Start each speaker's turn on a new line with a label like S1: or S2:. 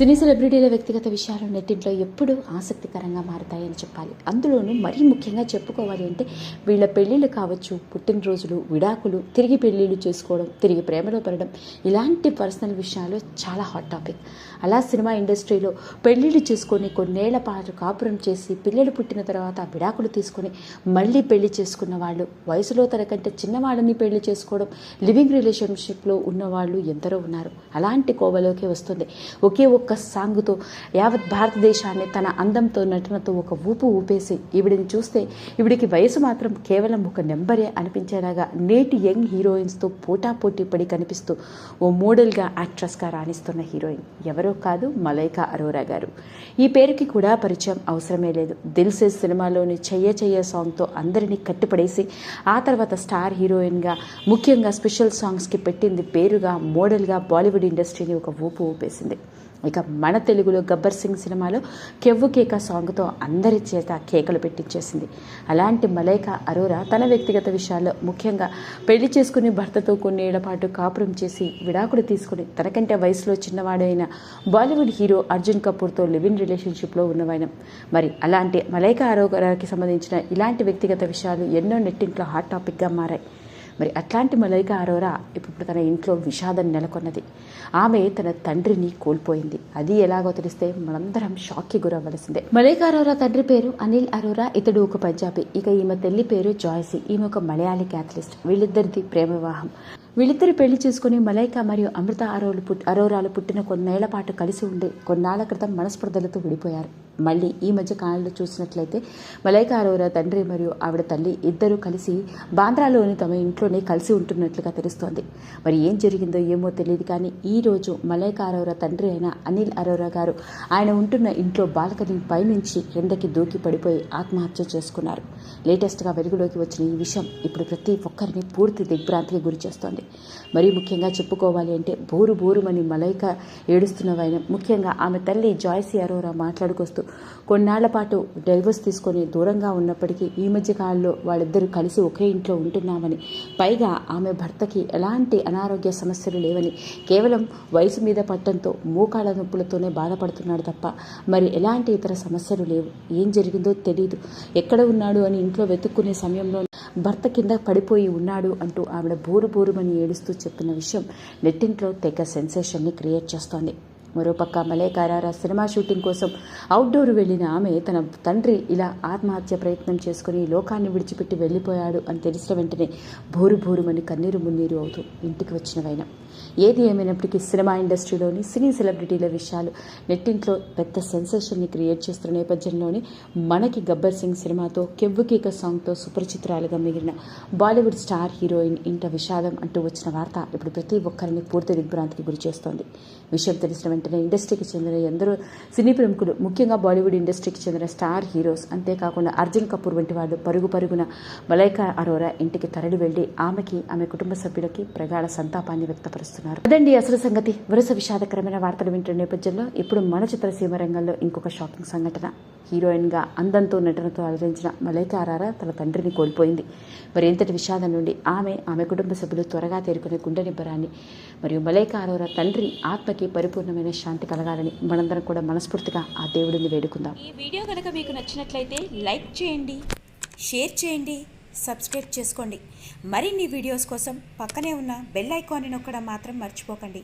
S1: సినీ సెలబ్రిటీల వ్యక్తిగత విషయాలు నెట్టింట్లో ఎప్పుడూ ఆసక్తికరంగా మారతాయని చెప్పాలి. అందులోనూ మరీ ముఖ్యంగా చెప్పుకోవాలి అంటే వీళ్ళ పెళ్ళిళ్ళు కావచ్చు పుట్టినరోజులు విడాకులు తిరిగి పెళ్ళిళ్ళు చేసుకోవడం తిరిగి ప్రేమలో పడడం ఇలాంటి పర్సనల్ విషయాలు చాలా హాట్ టాపిక్. అలా సినిమా ఇండస్ట్రీలో పెళ్ళిళ్ళు చేసుకొని కొన్నేళ్ళ పాటు కాపురం చేసి పిల్లలు పుట్టిన తర్వాత విడాకులు తీసుకొని మళ్ళీ పెళ్ళి చేసుకున్న వాళ్ళు వయసులో తనకంటే చిన్నవాళ్ళని పెళ్ళి చేసుకోవడం లివింగ్ రిలేషన్షిప్లో ఉన్నవాళ్ళు ఎందరో ఉన్నారు. అలాంటి కోవలోకి వస్తుంది. ఒకే ఒక్క సాంగ్తో యావత్ భారతదేశాన్ని తన అందంతో నటనతో ఒక ఊపు ఊపేసి ఈవిడిని చూస్తే ఈవిడికి వయసు మాత్రం కేవలం ఒక నెంబరే అనిపించేలాగా నేటి యంగ్ హీరోయిన్స్తో పోటాపోటీ పడి కనిపిస్తూ ఓ మోడల్గా యాక్ట్రెస్గా రాణిస్తున్న హీరోయిన్ ఎవరో కాదు మలైకా అరోరా గారు. ఈ పేరుకి కూడా పరిచయం అవసరమే లేదు. దిల్సే సినిమాలోని చెయ్య చెయ్య సాంగ్తో అందరినీ కట్టిపడేసి ఆ తర్వాత స్టార్ హీరోయిన్గా ముఖ్యంగా స్పెషల్ సాంగ్స్కి పెట్టింది పేరుగా మోడల్గా బాలీవుడ్ ఇండస్ట్రీని ఒక ఊపు ఊపేసింది. ఇక మన తెలుగులో గబ్బర్ సింగ్ సినిమాలో కెవ్వు కేక సాంగ్తో అందరి చేత కేకలు పెట్టించేసింది అలాంటి మలైకా అరోరా తన వ్యక్తిగత విషయాల్లో ముఖ్యంగా పెళ్ళి చేసుకుని భర్తతో కొన్ని పాటు కాపురం చేసి విడాకులు తీసుకుని తనకంటే వయసులో చిన్నవాడైన బాలీవుడ్ హీరో అర్జున్ కపూర్తో లివిన్ రిలేషన్షిప్లో ఉన్నవైన మరి అలాంటి మలైకా అరోరాకి సంబంధించిన ఇలాంటి వ్యక్తిగత విషయాలు ఎన్నో నెట్టింట్లో హాట్ టాపిక్గా మారాయి. మరి అట్లాంటి మలైక అరోరా ఇప్పుడు తన ఇంట్లో విషాదం నెలకొన్నది. ఆమె తన తండ్రిని కోల్పోయింది. అది ఎలాగో తెలిస్తే మనందరం షాక్కి గురవ్వలసిందే. మలైక అరోరా తండ్రి పేరు అనిల్ అరోరా ఇతడు ఒక పంజాబీ. ఇక ఈమె తల్లి పేరు జాయ్సీ. ఈమె ఒక మలయాళీ క్యాథలిస్ట్. వీళ్ళిద్దరిది ప్రేమ వివాహం. వీళ్ళిద్దరు పెళ్ళి చేసుకుని మలైకా మరియు అమృత అరోలు పుట్ అరోరాలు పుట్టిన కొన్నేళ్ళ పాటు కలిసి ఉండి కొన్నాళ్ళ క్రితం మనస్పర్ధలతో విడిపోయారు. మళ్ళీ ఈ మధ్య కాలంలో చూసినట్లయితే మలైక అరోరా తండ్రి మరియు ఆవిడ తల్లి ఇద్దరూ కలిసి బాంద్రాలోని తమ ఇంట్లోనే కలిసి ఉంటున్నట్లుగా తెలుస్తోంది. మరి ఏం జరిగిందో ఏమో తెలియదు కానీ ఈ రోజు మలైక అరోరా తండ్రి అయిన అనిల్ అరోరా గారు ఆయన ఉంటున్న ఇంట్లో బాల్కనీ పైనుంచి కిందకి దూకి పడిపోయి ఆత్మహత్య చేసుకున్నారు. లేటెస్ట్గా వెలుగులోకి వచ్చిన ఈ విషయం ఇప్పుడు ప్రతి ఒక్కరిని పూర్తి దిగ్భ్రాంతికి గురి చేస్తోంది మరీ ముఖ్యంగా చెప్పుకోవాలి అంటే బోరు బోరుమని మలైక ఏడుస్తున్నవైన ముఖ్యంగా ఆమె తల్లి జాయ్సీ అరోరా మాట్లాడుకొస్తూ కొన్నాళ్ళ పాటు డైవర్స్ తీసుకొని దూరంగా ఉన్నప్పటికీ ఈ మధ్య కాలంలో వాళ్ళిద్దరూ కలిసి ఒకే ఇంట్లో ఉంటున్నామని. పైగా ఆమె భర్తకి ఎలాంటి అనారోగ్య సమస్యలు లేవని. కేవలం వయసు మీద పట్టడంతో మోకాళ్ళ నొప్పులతోనే బాధపడుతున్నాడు తప్ప మరి ఎలాంటి ఇతర సమస్యలు లేవు. ఏం జరిగిందో తెలియదు ఎక్కడ ఉన్నాడు అని ఇంట్లో వెతుక్కునే సమయంలో భర్త కింద పడిపోయి ఉన్నాడు అంటూ ఆవిడ బోరు బోరుమని ఏడుస్తూ చెప్పిన విషయం నెట్టింట్లో తెగ సెన్సేషన్ని క్రియేట్ చేస్తోంది. మరోపక్క మలేకారారా సినిమా షూటింగ్ కోసం అవుట్డోర్ వెళ్ళిన ఆమె తన తండ్రి ఇలా ఆత్మహత్య ప్రయత్నం చేసుకుని లోకాన్ని విడిచిపెట్టి వెళ్ళిపోయాడు అని తెలిసిన వెంటనే భోరు భోరుమని కన్నీరు మున్నీరు అవుతూ ఇంటికి వచ్చినవైన ఏది ఏమైనప్పటికీ సినిమా ఇండస్ట్రీలోని సినీ సెలబ్రిటీల విషయాలు నెట్టింట్లో పెద్ద సెన్సేషన్ని క్రియేట్ చేస్తున్న నేపథ్యంలోని మనకి గబ్బర్ సింగ్ సినిమాతో కెవ్వుకీక సాంగ్తో సుపరిచిత్రాలుగా మిగిలిన బాలీవుడ్ స్టార్ హీరోయిన్ ఇంట విషాదం అంటూ వచ్చిన వార్త ఇప్పుడు ప్రతి ఒక్కరిని పూర్తి దిగ్భ్రాంతికి గురి చేస్తోంది విషయం తెలిసిన వెంటనే ఇండస్ట్రీకి చెందిన ఎందరో సినీ ప్రముఖులు ముఖ్యంగా బాలీవుడ్ ఇండస్ట్రీకి చెందిన స్టార్ హీరోస్ అంతేకాకుండా అర్జున్ కపూర్ వంటి వాళ్ళు పరుగు పరుగున మలైకా అరోరా ఇంటికి తరలి వెళ్ళి ఆమెకి ఆమె కుటుంబ సభ్యులకి ప్రగాఢ సంతాపాన్ని వ్యక్తపరుస్తున్నారు. అదండి అసలు సంగతి. వరుస విషాదకరమైన వార్తలు వింటున్న నేపథ్యంలో ఇప్పుడు మన చిత్రసీమ రంగంలో ఇంకొక షాకింగ్ సంఘటన. హీరోయిన్గా అందంతో నటనతో అలరించిన మలైకా అరారా తన తండ్రిని కోల్పోయింది. మరి ఎంతటి విషాదం నుండి ఆమె ఆమె కుటుంబ సభ్యులు త్వరగా తేరుకునే గుండె నిబ్బరాన్ని మరియు మలైకా అరోరా తండ్రి ఆత్మకి పరిపూర్ణమైన శాంతి కలగాలని మనందరం కూడా మనస్ఫూర్తిగా ఆ దేవుడిని వేడుకుందాం.
S2: ఈ వీడియో కనుక మీకు నచ్చినట్లయితే లైక్ చేయండి షేర్ చేయండి సబ్స్క్రైబ్ చేసుకోండి. మరిన్ని వీడియోస్ కోసం పక్కనే ఉన్న బెల్ ఐకాన్ని నొక్కడం మాత్రం మర్చిపోకండి.